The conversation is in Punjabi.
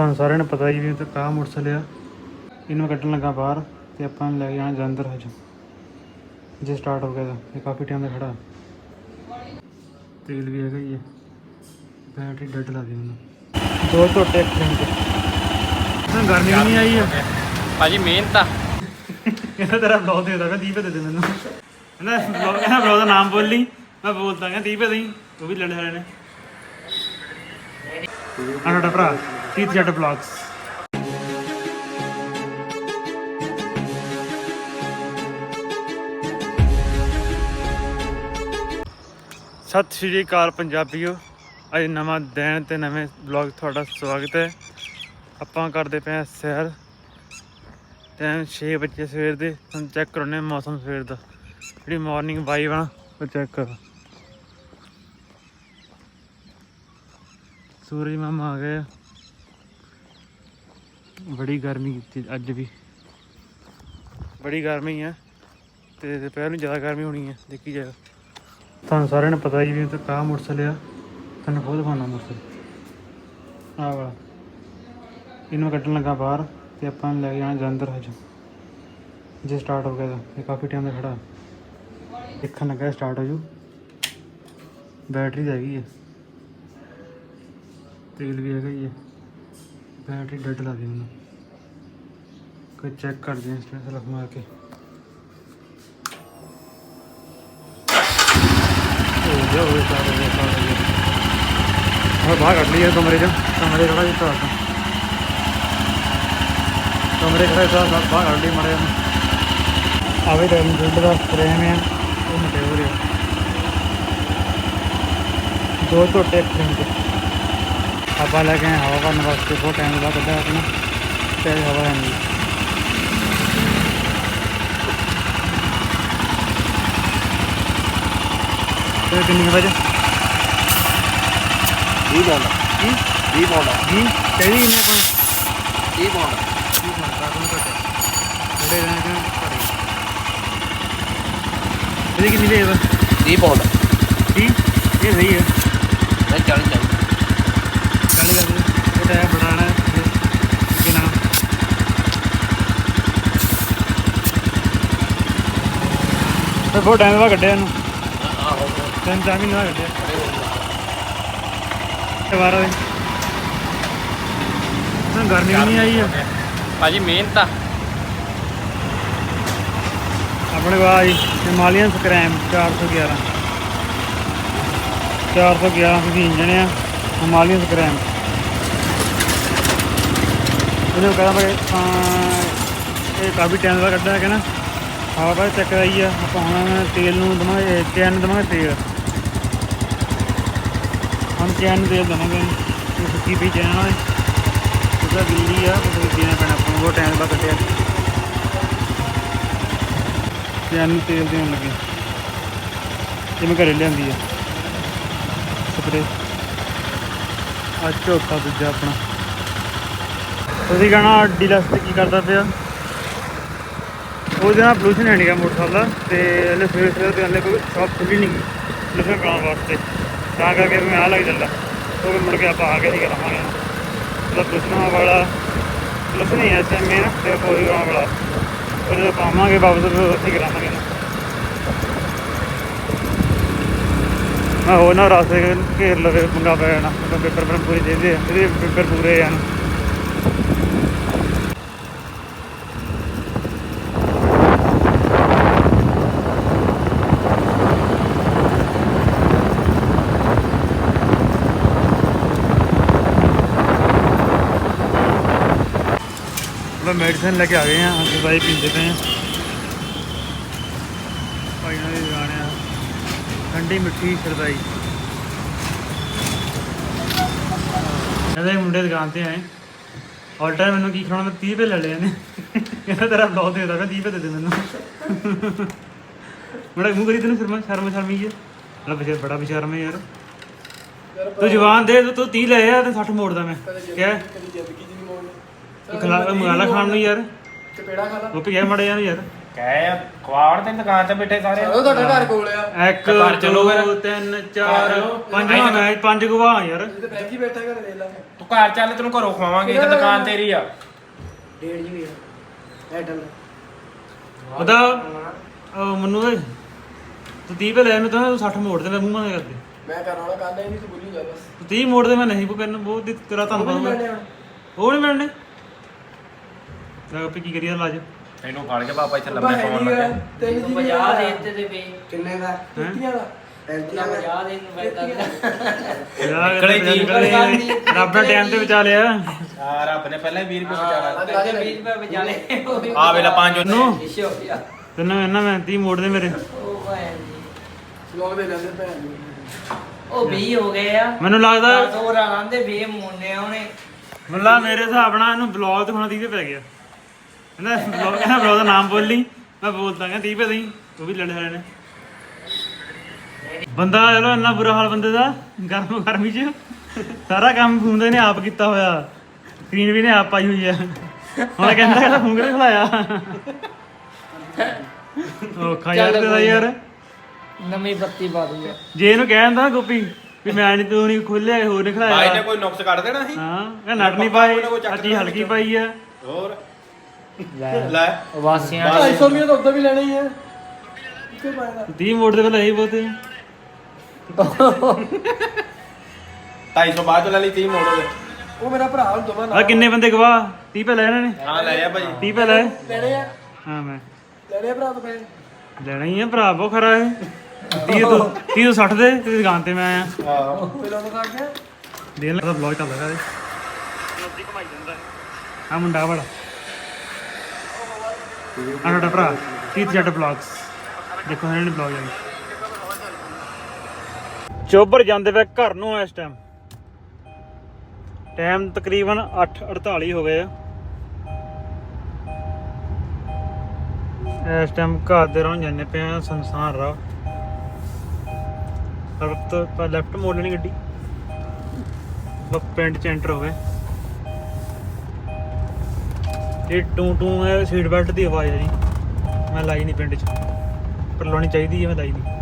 ਤੁਹਾਨੂੰ ਸਾਰਿਆਂ ਨੂੰ ਪਤਾ ਹੀ ਵੀ ਤੇ ਕਾ ਮੋਟਰਸਾਈਕਲ ਆ। ਇਹਨੂੰ ਕੱਢਣ ਲੱਗਾ ਬਾਹਰ ਤੇ ਆਪਾਂ ਲੈ ਜਾਣਾ ਜਲੰਧਰ ਹਜ ਜੇ ਸਟਾਰਟ ਹੋ ਗਿਆ ਤਾਂ ਇਹ ਕਾਫੀ ਟਾਈਮ ਦਾ ਖੜਾ। ਤੇਲ ਵੀ ਹੈਗਾ ਹੀ ਹੈ ਬੈਟਰੀ ਡੱਡ ਲੱਗ ਗਈ ਮੈਨੂੰ ਦੋ ਝੋਟੇ ਐਕਸੀਡੈਂਟ ਨਾ ਗਰਮੀ ਵੀ ਨਹੀਂ ਆਈ ਹੈ ਭਾਜੀ ਮਿਹਨਤ ਆ ਕਹਿੰਦਾ ਤੇਰਾ ਬਲੌਗ ਦੇ ਦਾਂਗਾ 30 ਰੁਪਏ ਦੇ ਦੇ ਮੈਨੂੰ। ਕਹਿੰਦਾ ਬਲੌਗ ਕਹਿੰਦਾ ਬਲੌਗ ਦਾ ਨਾਮ ਬੋਲ ਮੈਂ ਬੋਲਦਾ ਕਹਿੰਦਾ 30 ਰੁਪਏ ਦੇਈ ਉਹ ਵੀ ਲੜੇ ਨੇ। ਆ ਸਾਡਾ ਭਰਾ, ਤੀਤ ਜੱਟ ਬਲੌਗਸ ਸਤਿ ਸ਼੍ਰੀ ਅਕਾਲ ਪੰਜਾਬੀਓ, ਅੱਜ ਨਵਾਂ ਦਿਨ ਤੇ ਨਵੇਂ ਬਲੌਗ ਤੁਹਾਡਾ ਸਵਾਗਤ ਹੈ। ਆਪਾਂ ਕਰਦੇ ਪਏ ਹਾਂ ਸੈਰ। ਟਾਈਮ 6 ਵਜੇ ਸਵੇਰ ਦੇ, ਹੁਣ ਚੈੱਕ ਕਰਾਉਣੇ ਮੌਸਮ ਸਵੇਰ ਦਾ। ਜਿਹੜੀ ਮਾਰਨਿੰਗ ਵਾਈਬ ਆ ਉਹ ਚੈੱਕ ਕਰੋ। ਸੂਰਜ ਮਾਮਾ ਆ ਗਏ ਬੜੀ ਗਰਮੀ ਕੀਤੀ ਅੱਜ ਵੀ। ਬੜੀ ਗਰਮੀ ਹੈ ਤੇ ਦੁਪਹਿਰ ਨੂੰ ਜ਼ਿਆਦਾ ਗਰਮੀ ਹੋਣੀ ਹੈ ਦੇਖੀ ਜਾਓ ਤੁਹਾਨੂੰ ਸਾਰਿਆਂ ਨੂੰ ਪਤਾ ਹੀ ਵੀ ਤੇ ਕਾ ਮੋਟਰਸਾਈਕਲ ਆ ਤੁਹਾਨੂੰ ਖੁਦ ਦਿਖਾਉਣਾ ਮੋਟਰਸਾਈਕਲ ਆਹ ਵਾਲਾ। ਇਹਨੂੰ ਕੱਢਣ ਲੱਗਾ ਬਾਹਰ ਤੇ ਆਪਾਂ ਲੈ ਕੇ ਜਾਣਾ ਜਲੰਧਰ ਹਜ ਜੇ ਸਟਾਰਟ ਹੋ ਗਿਆ ਤਾਂ। ਇਹ ਕਾਫੀ ਟਾਈਮ ਦਾ ਖੜਾ। ਦੇਖਣ ਲੱਗਾ ਸਟਾਰਟ ਹੋ ਜੂ। ਬੈਟਰੀ ਤਾਂ ਹੈਗੀ ਹੈ ਤੇਲ ਵੀ ਹੈਗਾ ਹੀ ਹੈ ਬੈਟਰੀ ਡੱਡ ਲੱਗ ਗਈ ਮੈਨੂੰ ਕੋਈ ਚੈੱਕ ਕਰਦੇ ਹਾਂ ਸਟ੍ਰੈਸ ਰੱਖ ਮਾਰ ਕੇ। ਹੋ ਗਿਆ ਹੋ ਗਿਆ start ਹੋ ਗਿਆ start ਹੋ ਗਿਆ ਹਾਂ ਬਾਹਰ ਕੱਢ ਲਈ ਹੈ ਕਮਰੇ ਚੋਂ। ਕਮਰੇ ਥੋੜਾ ਜਿਹਾ ਤਾਂ ਕਮਰੇ ਖੜਾ ਤਾਂ ਬਾਹਰ ਕੱਢ ਲਈ ਮੜੇ ਆਵੇ ਤਾਂ ਗੁੱਡ ਦਾ ਫਰੇਮ ਹੈ ਉਹ ਮਟੇ ਹੋ ਰਿਹਾ ਦੋ ਆਪਾਂ ਲੈ ਕੇ ਹਵਾ ਭਰਨ ਵਾਸਤੇ ਬਹੁਤ ਟਾਈਮ ਬਾਅਦ ਕੱਢਿਆ ਆਪਣਾ ਤੇ ਹਵਾ ਹੈ ਨਹੀਂ ਤੇ ਕਿੰਨੀ ਕੁ ਵਜੇ 20 ਪਾਉਂਡ ਕੀ 20 ਪਾਉਂਡ ਜੀ ਚਾਹੀਦੀ ਕਿੰਨੇ ਆਪਾਂ 30 ਪਾਉਂਡ ਕੀ ਬਣਦਾ ਤੁਹਾਨੂੰ ਘੱਟ ਜਿਹੜੇ ਰਹਿਣ ਦੇ ਘਰੇ ਇਹਦੀ ਕਿੰਨੀ ਦੇ ਬਸ 30 ਪਾਉਂਡ ਕੀ ਇਹ ਸਹੀ ਹੈ ਨਹੀਂ 40 ਚਾਹੀਦੀ ਕਾਲੀ ਗੱਲ ਇਹ ਤਾਂ ਹੈ। ਬਣਾਣਾ ਕਿ ਨਾ ਤੇ ਬਹੁਤ ਟਾਈਮ ਬਾਅਦ ਕੱਢਿਆ ਇਹਨੂੰ। ਆਹੋ ਤਿੰਨ ਚਾਰ ਮਹੀਨੇ ਬਾਅਦ ਕੱਢਿਆ। ਦੁਬਾਰਾ ਦੇ ਨਾ ਗਰਮੀ ਨਹੀਂ ਆਈ ਹੈ? ਭਾਜੀ ਮਿਹਨਤ ਆ। ਆਪਣੇ ਕੋਲ ਆਈ। ਹਿਮਾਲਯਨ ਸਕ੍ਰੈਮ 411 411 ਦੀ ਇੰਜਣ ਆ ਹਿਮਾਲਯਨ ਸਕ੍ਰੈਮ। ਇਹਨੂੰ ਕਹਿੰਦਾ ਮੈਂ ਇਹ ਕਾਫੀ ਟਾਈਮ ਦਾ ਕੱਢਿਆ ਹੈ ਨਾ? ਹਵਾ ਬਾਅਦ ਚੱਕ ਆਈ ਆ, ਆਪਾਂ ਹੁਣ ਤੇਲ ਨੂੰ ਦਵਾਂਗੇ, ਚੈਨ ਨੂੰ ਦਵਾਂਗੇ ਤੇਲ। ਹੁਣ ਚੈਨ ਨੂੰ ਤੇਲ ਦਵਾਂਗੇ, ਇਹ ਸੁੱਕੀ ਪਈ ਚੈਨ ਨਾਲ ਉਹਦਾ ਗਿੱਲੀ ਆ ਉਹ ਦੇਣਾ ਪੈਣਾ, ਆਪਾਂ ਨੂੰ ਉਹ ਟਾਈਮ ਬਾਅਦ ਕੱਢਿਆ। ਚੈਨ ਨੂੰ ਤੇਲ ਦੇਣ ਲੱਗੇ। ਜਿਵੇਂ ਘਰੇ ਲਿਆਂਦੀ ਆ। ਸਪਰੇ ਆ ਝੋਟਾ ਦੂਜਾ ਆਪਣਾ। ਤੁਸੀਂ ਕਹਣਾ ਡੀਲਕਸ ਤੇ ਕੀ ਕਰਦਾ ਪਿਆ? ਉਹਦੇ ਨਾਲ ਪੋਲੂਸ਼ਨ ਹੈ ਨਹੀਂਗਾ ਮੋਟਰਸਾਈਕਲ ਦਾ ਤੇ ਹਲੇ ਸਵੇਰੇ ਸਵੇਰੇ ਤੇ ਹਲੇ ਕੋਈ ਸ਼ਾਪ ਖੁੱਲੀ ਨਹੀਂ ਪੋਲੂਸ਼ਨ ਕਰਾਉਣ ਵਾਸਤੇ। ਤਾਂ ਕਰਕੇ ਮੈਂ ਆ ਲੱਗ ਜਾਂਦਾ ਉਹ ਮੁੜ ਕੇ ਆਪਾਂ ਆ ਕੇ ਨਹੀਂ ਕਰਾਂਗੇ। ਮਤਲਬ ਪੋਲੂਸ਼ਨ ਵਾਲਾ ਪੋਲੂਸ਼ਨ ਹੀ ਐ ਐਸਐਮਏ ਤੇ ਕੋਈ ਵਾਲਾ। ਉਹ ਜਦੋਂ ਪਾਵਾਂਗੇ ਵਾਪਸ, ਫਿਰ ਉੱਥੇ ਕਰਾਵਾਂਗੇ। ਨਾ ਮੈਂ ਹੋਰ ਨਾ ਰਾਸਤੇ ਘੇਰ ਲਵੇ ਪੰਗਾ ਪੈ ਜਾਣਾ। ਮਤਲਬ ਪੇਪਰ ਪਰ ਪੂਰੇ ਚਾਹੀਦੇ ਆ ਇਹਦੇ ਪੇਪਰ ਪੂਰੇ ਆ। ਮੈਂ ਮੈਡੀਸਨ ਲੈ ਕੇ ਆ ਗਏ ਆ ਦਵਾਈ ਪੀਂਦੇ ਪਏ ਆ ਭਾਈ ਨਾਲ ਦੀ ਠੰਡੀ ਮਿੱਠੀ ਸਰਦਾਈ। ਕਹਿੰਦੇ ਮੁੰਡੇ ਦੁਕਾਨ ਤੇ ਆਏ ਆਲ ਮੈਨੂੰ ਕੀ ਖਾਣਾ ਮੈਂ 30 ਰੁਪਏ ਲੈ ਲਏ ਨੇ ਕਹਿੰਦਾ ਤੇਰਾ ਬਲੌਗ ਦੇ ਦਾਂਗਾ 30 ਰੁਪਏ ਦੇ ਦੇ ਮੈਨੂੰ। ਬੜਾ ਮੂੰਹ ਕਰੀ ਤੈਨੂੰ ਫਿਰ ਸ਼ਰਮ ਸ਼ਰਮੀ ਜੇ। ਬੜਾ ਬਿਸ਼ਰ ਬੜਾ ਬਿਸ਼ਰਮ ਹੈ ਯਾਰ। ਤੂੰ ਜਵਾਨ ਦੇ, ਤੂੰ 30 ਲੈ ਆ ਤੇ 60 ਮੋੜਦਾ ਮੈਂ। ਕਿਆ? ਖਲਾ ਮੰਗਾਲਾ ਖਾਣ ਨੂੰ ਯਾਰ। ਚਪੇੜਾ ਖਾਦਾ ਉਹ ਪਿਆ ਮੜੇ ਯਾਰ ਯਾਰ। ਕਹਿ ਖਵਾੜ ਤੇ ਦੁਕਾਨ ਤੇ ਬੈਠੇ ਸਾਰੇ। ਉਹ ਤੁਹਾਡਾ ਘਰ ਕੋਲ ਆ। ਇੱਕ ਘਰ ਚਲੋ ਫਿਰ। ਦੋ ਤਿੰਨ ਚਾਰ ਚਲੋ। ਪੰਜ ਆਈ ਪੰਜ ਗਵਾ ਯਾਰ। ਇਹ ਤੇ ਬੈਠੀ ਬੈਠਾ ਘਰ ਲੈ ਲਾ। ਤੂੰ ਘਰ ਚੱਲ ਤੈਨੂੰ ਘਰੋਂ ਖਵਾਵਾਂਗੇ। ਇੱਥੇ ਦੁਕਾਨ ਤੇਰੀ ਆ। ਡੇਢ ਜੀ ਆ। ਐਟਲ ਉਹਦਾ ਉਹ ਮੈਨੂੰ ਓਏ ਤੂੰ 30 ਪੇ ਲੈ ਮੈਂ ਤਾਂ 60 ਮੋੜ ਦੇ ਮੈਂ ਮੂੰਹ ਮੰਗ ਕਰਦੇ ਮੈਂ ਕਰ ਵਾਲਾ ਕੰਨ ਨਹੀਂ ਤੂੰ ਬੋਲੀ ਜਾ ਬਸ। ਤੂੰ 30 ਮੋੜ ਦੇ ਮੈਂ ਨਹੀਂ ਕਰਨ ਬਹੁਤ ਦੀ- ਤੇਰਾ ਹੁਣ। ਉਹ ਨਹੀਂ ਮਿਲਣੇ? ਲੈ ਆਪੇ ਕੀ ਕਰੀਏ ਲਾਜ ਇਹਨੂੰ ਫੜ ਕੇ ਪਾਪਾ ਇੱਥੇ ਲੰਮੇ ਪਾਉਣ ਲੱਗੇ। ਤਿੰਨ ਜੀ 50 ਦੇ ਦਿੱਤੇ ਤੇ ਵੇ। ਕਿੰਨੇ ਦਾ? 35 ਦਾ? 35 ਨਾ ਦਾ 50 ਦੇ? ਨੂੰ ਫਾਇਦਾ ਨਿਕਲੇ ਜੀ। ਰੱਬ ਨੇ ਟਾਈਮ ਤੇ ਬਚਾ ਲਿਆ। ਆ ਰੱਬ ਨੇ ਪਹਿਲਾਂ ਹੀ 20 ਰੁਪਏ ਬਚਾਣਾ ਤੇ 20 ਰੁਪਏ ਬਚਾ ਲਏ। ਆ ਵੇਲਾ ਪੰਜ ਉਹਨੂੰ। ਨੂੰ ਇਸ਼ੋ ਪਿਆ ਤੈਨੂੰ ਇਹਨਾਂ ਮੈਂ 30 ਮੋੜ ਦੇ ਮੇਰੇ। ਉਹ ਭੈਣ ਜੀ। ਲੋਕ ਦੇ ਲੈਂਦੇ ਭੈਣ ਨੂੰ ਉਹ 20 ਹੋ ਗਏ ਆ। ਮੈਨੂੰ ਲੱਗਦਾ 100 ਰਾਂ ਦੇ 20 ਮੁੰਨੇ ਉਹਨੇ। ਮੱਲਾ ਮੇਰੇ ਹਿਸਾਬ ਨਾਲ ਇਹਨੂੰ ਬਲੌਗ ਤੇ ਹੁਣ 30 ਪੈ ਗਿਆ। ਕਹਿੰਦਾ ਬਲੌਗ ਕਹਿੰਦਾ ਬਲੌਗ ਦਾ ਨਾਮ ਬੋਲ ਲਈ ਮੈਂ ਬੋਲਦਾ ਕਹਿੰਦਾ 30 ਪੈ ਦਈ ਉਹ ਵੀ ਲੜੇ ਸਾਲੇ ਨੇ ਬੰਦਾ ਚਲੋ ਇੰਨਾ ਬੁਰਾ ਹਾਲ ਬੰਦੇ ਦਾ ਗਰਮ ਗਰਮੀ ਚ। ਸਾਰਾ ਕੰਮ ਫੋਨ ਦੇ ਨੇ ਆਪ ਕੀਤਾ ਹੋਇਆ। ਸਕਰੀਨ ਵੀ ਨੇ ਆਪ ਪਾਈ ਹੋਈ ਆ। ਹੁਣ ਕਹਿੰਦਾ ਕਹਿੰਦਾ ਫੋਨ ਕਿਹਨੇ ਖਲਾਇਆ ਔਖਾ ਯਾਰ ਚੱਲ ਤੇਰਾ ਕੋਈ ਯਾਰ। ਨਵੀਂ ਬੱਤੀ ਪਾ ਦੂਗਾ ਜੇ ਇਹਨੂੰ ਕਹਿ ਦਿੰਦਾ ਗੋਪੀ ਵੀ ਮੈਂ ਨਹੀਂ ਤੂੰ ਨਹੀਂ ਖੋਲਿਆ ਹੋਰ ਨਹੀਂ ਭਾਈ ਨੇ ਖਲਾਇਆ ਕੋਈ ਨੁਕਸ ਕੱਢ ਦੇਣਾ ਸੀ? ਹਾਂ ਇਹ ਨਟ ਨਹੀਂ ਪਾਈ ਅੱਜੀ ਹਲਕੀ ਪਾਈ ਆ। ਹੋਰ? ਲੈ। ਲੈ। ਵਾਸੀਆਂ 250 ਰੁਪਏ ਤਾਂ ਉਦੋਂ ਵੀ ਲੈਣੇ ਹੀ ਆ। ਕਿਉਂ ਪਾਇਦਾ 30 ਮੋੜ ਦੇ ਪਹਿਲਾਂ ਇਹ ਬਹੁਤ। ਹੈ 250 ਬਾਅਦ ਚ ਲੈ ਲਈ 30 ਮੋੜ ਦੇ। ਉਹ ਮੇਰਾ ਭਰਾ ਹੁਣ ਦੋਵਾਂ ਆ ਨਾਲ ਕਿੰਨੇ ਬੰਦੇ ਗਵਾ? 30 ਪੈ ਲੈ ਇਹਨਾਂ ਨੇ। ਹਾਂ ਲੈ ਆ ਭਾਈ। 30 ਪੈ ਲੈ। ਲੈਣੇ ਆ। ਹਾਂ ਮੈਂ। ਲੈਣੇ ਆ ਭਰਾ ਤੋਂ ਪੈਸੇ। ਲੈਣਾ ਹੀ ਆ ਭਰਾ ਬਹੁਤ ਖਰਾ ਹੈ 30 ਤੋਂ 30 ਤੋਂ 60 ਦੇ ਤੇ ਦੁਕਾਨ ਤੇ ਮੈਂ ਆਇਆ। ਹਾਂ। ਪਹਿਲਾਂ ਤੋਂ ਕਰਕੇ ਦੇਣ ਲੱਗਾ ਬਲੌਗ ਚੱਲਦਾ ਹੈ ਨੌਕਰੀ ਕਮਾਈ ਜਾਂਦਾ। ਆ ਮੁੰਡਾ ਬੜਾ। ਆ ਸਾਡਾ ਭਰਾ 30 ਜੱਟ ਬਲੌਗਸ ਦੇਖੋ ਇਹਨਾਂ ਨੇ ਬਲੌਗ ਜਾਈ ਚੋਬਰ ਜਾਂਦੇ ਵੇ ਘਰ ਨੂੰ ਇਸ ਟਾਈਮ ਟਾਈਮ ਤਕਰੀਬਨ 8:48 ਹੋ ਗਏ ਆ। ਇਸ ਟਾਈਮ ਘਰ ਦੇ ਰੋਂ ਜਾਂਦੇ ਪਏ ਆ, ਸੰਸਾਰ ਰਾਹ ਪਰ ਲੈਫਟ ਮੋੜ ਲੈਣੀ ਗੱਡੀ। ਪਿੰਡ ਚ ਐਂਟਰ ਹੋ ਇਹ ਟੂ ਟੂ ਹੈ ਸੀਟ ਬੈਲਟ ਦੀ ਆਵਾਜ਼ ਹੈ ਜੀ। ਮੈਂ ਲਾਈ ਨਹੀਂ ਪਿੰਡ ਚ। ਪਰ ਲਾਉਣੀ ਚਾਹੀਦੀ ਹੈ, ਮੈਂ ਲਾਈ ਨਹੀਂ